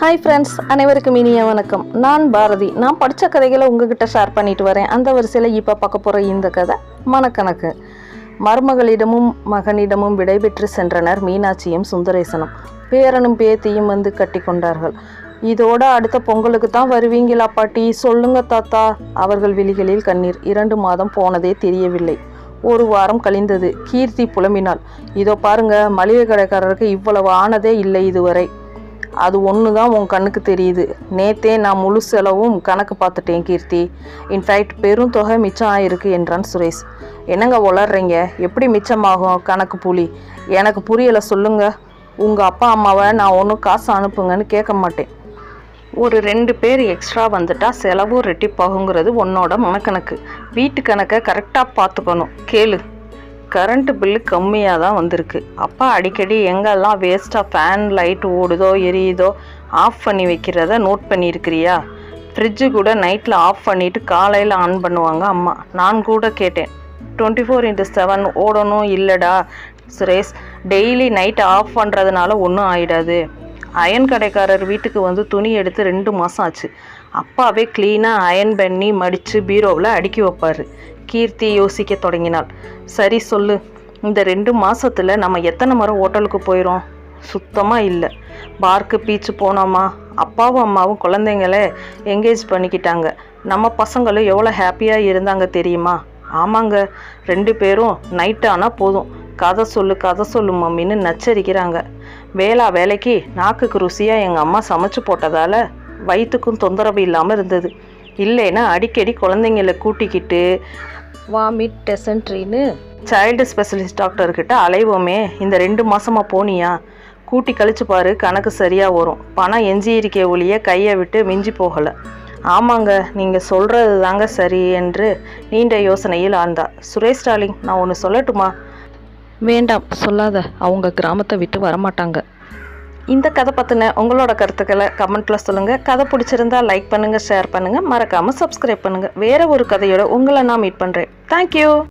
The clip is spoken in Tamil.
ஹாய் ஃப்ரெண்ட்ஸ் அனைவருக்கும் இனிய வணக்கம். நான் பாரதி. நான் படித்த கதைகளை உங்ககிட்ட ஷேர் பண்ணிட்டு வரேன். அந்த வரிசையில் இப்போ பார்க்க போகிற இந்த கதை மனக்கணக்கு. மருமகளிடமும் மகனிடமும் விடைபெற்று சென்றனர் மீனாட்சியும் சுந்தரேசனும். பேரனும் பேத்தியும் வந்து கட்டி கொண்டார்கள். இதோட அடுத்த பொங்கலுக்கு தான் வருவீங்களா பாட்டி? சொல்லுங்க தாத்தா. அவர்கள் விழிகளில் கண்ணீர். இரண்டு மாதம் போனதே தெரியவில்லை. ஒரு வாரம் கழிந்தது. கீர்த்தி புலம்பினாள். இதோ பாருங்க மளிகை கடைக்காரருக்கு இவ்வளவு ஆனதே இல்லை இதுவரை. அது ஒன்று தான் உன் கண்ணுக்கு தெரியுது. நேத்தே நான் முழு செலவும் கணக்கு பார்த்துட்டேன் கீர்த்தி. இன்ஃபேக்ட் பெரும் தொகை மிச்சம் ஆயிருக்கு என்றான் சுரேஷ். என்னங்க உளர்றீங்க எப்படி மிச்சமாகும் கணக்கு புலி? எனக்கு புரியலை சொல்லுங்க. உங்கள் அப்பா அம்மாவை நான் ஒன்றும் காசு அனுப்புங்கன்னு கேட்க மாட்டேன். ஒரு ரெண்டு பேர் எக்ஸ்ட்ரா வந்துட்டால் செலவும் ரெட்டிப்பாகுங்கிறது உன்னோட மனக்கணக்கு. வீட்டு கணக்கை கரெக்டாக பார்த்துக்கணும். கேளு. கரண்ட் பில்லு கம்மியாக தான் வந்திருக்கு. அப்பா அடிக்கடி எங்கெல்லாம் வேஸ்ட்டாக ஃபேன் லைட் ஓடுதோ எரியுதோ ஆஃப் பண்ணி வைக்கிறத நோட் பண்ணியிருக்கிறியா? ஃப்ரிட்ஜு கூட நைட்டில் ஆஃப் பண்ணிவிட்டு காலையில் ஆன் பண்ணுவாங்க அம்மா. நான் கூட கேட்டேன். டுவெண்ட்டி ஃபோர் இன்ட்டு செவன் ஓடணும் இல்லைடா சுரேஷ். டெய்லி நைட் ஆஃப் பண்ணுறதுனால ஒன்றும் ஆகிடாது அயன் கடைக்காரர் வீட்டுக்கு வந்து துணி எடுத்து ரெண்டு மாதம் ஆச்சு. அப்பாவே க்ளீனாக அயன் பண்ணி மடித்து பீரோவில் அடுக்கி வைப்பார். கீர்த்தி யோசிக்க தொடங்கினாள். சரி சொல்லு இந்த ரெண்டு மாதத்தில் நம்ம எத்தனை முறை ஹோட்டலுக்கு போயிடும் சுத்தமாக இல்லை. பார்க்கு பீச்சு போனோமா? அப்பாவும் அம்மாவும் குழந்தைங்கள என்கேஜ் பண்ணிக்கிட்டாங்க. நம்ம பசங்களும் எவ்வளோ ஹாப்பியாக இருந்தாங்க தெரியுமா? ஆமாங்க ரெண்டு பேரும் நைட் ஆனால் போதும். கதை சொல்லு கதை சொல்லு மம்மின்னு நச்சரிக்கிறாங்க. வேளா வேலைக்கு நாக்குக்கு ருசியாக எங்கள் அம்மா சமைச்சு போட்டதால் வயிற்றுக்கும் தொந்தரவு இல்லாமல் இருந்தது. இல்லைன்னா அடிக்கடி குழந்தைங்கள கூட்டிக்கிட்டு வாமிட் டெசன்ட்ரின்னு சைல்டு ஸ்பெஷலிஸ்ட் டாக்டர்கிட்ட அலைவோமே இந்த ரெண்டு மாதமாக போனியா? கூட்டி கழிச்சு பாரு கணக்கு சரியாக வரும். பணம் எஞ்சி இருக்க ஒழிய கையை விட்டு மிஞ்சி போகலை. ஆமாங்க நீங்கள் சொல்கிறது தாங்க சரி என்று நீண்ட யோசனையில் ஆழ்ந்தா. சுரேஷ் ஸ்டாலிங் நான் ஒன்று சொல்லட்டுமா? வேண்டாம் சொல்லாத. அவங்க கிராமத்தை விட்டு வரமாட்டாங்க. இந்த கதை பற்றின உங்களோட கருத்துக்களை கமெண்ட்டில் சொல்லுங்கள் கதை பிடிச்சிருந்தா லைக் பண்ணுங்கள் ஷேர் பண்ணுங்கள் மறக்காமல் சப்ஸ்கிரைப் பண்ணுங்கள் வேறு ஒரு கதையோட உங்களை நான் மீட் பண்ணுறேன் தேங்க்யூ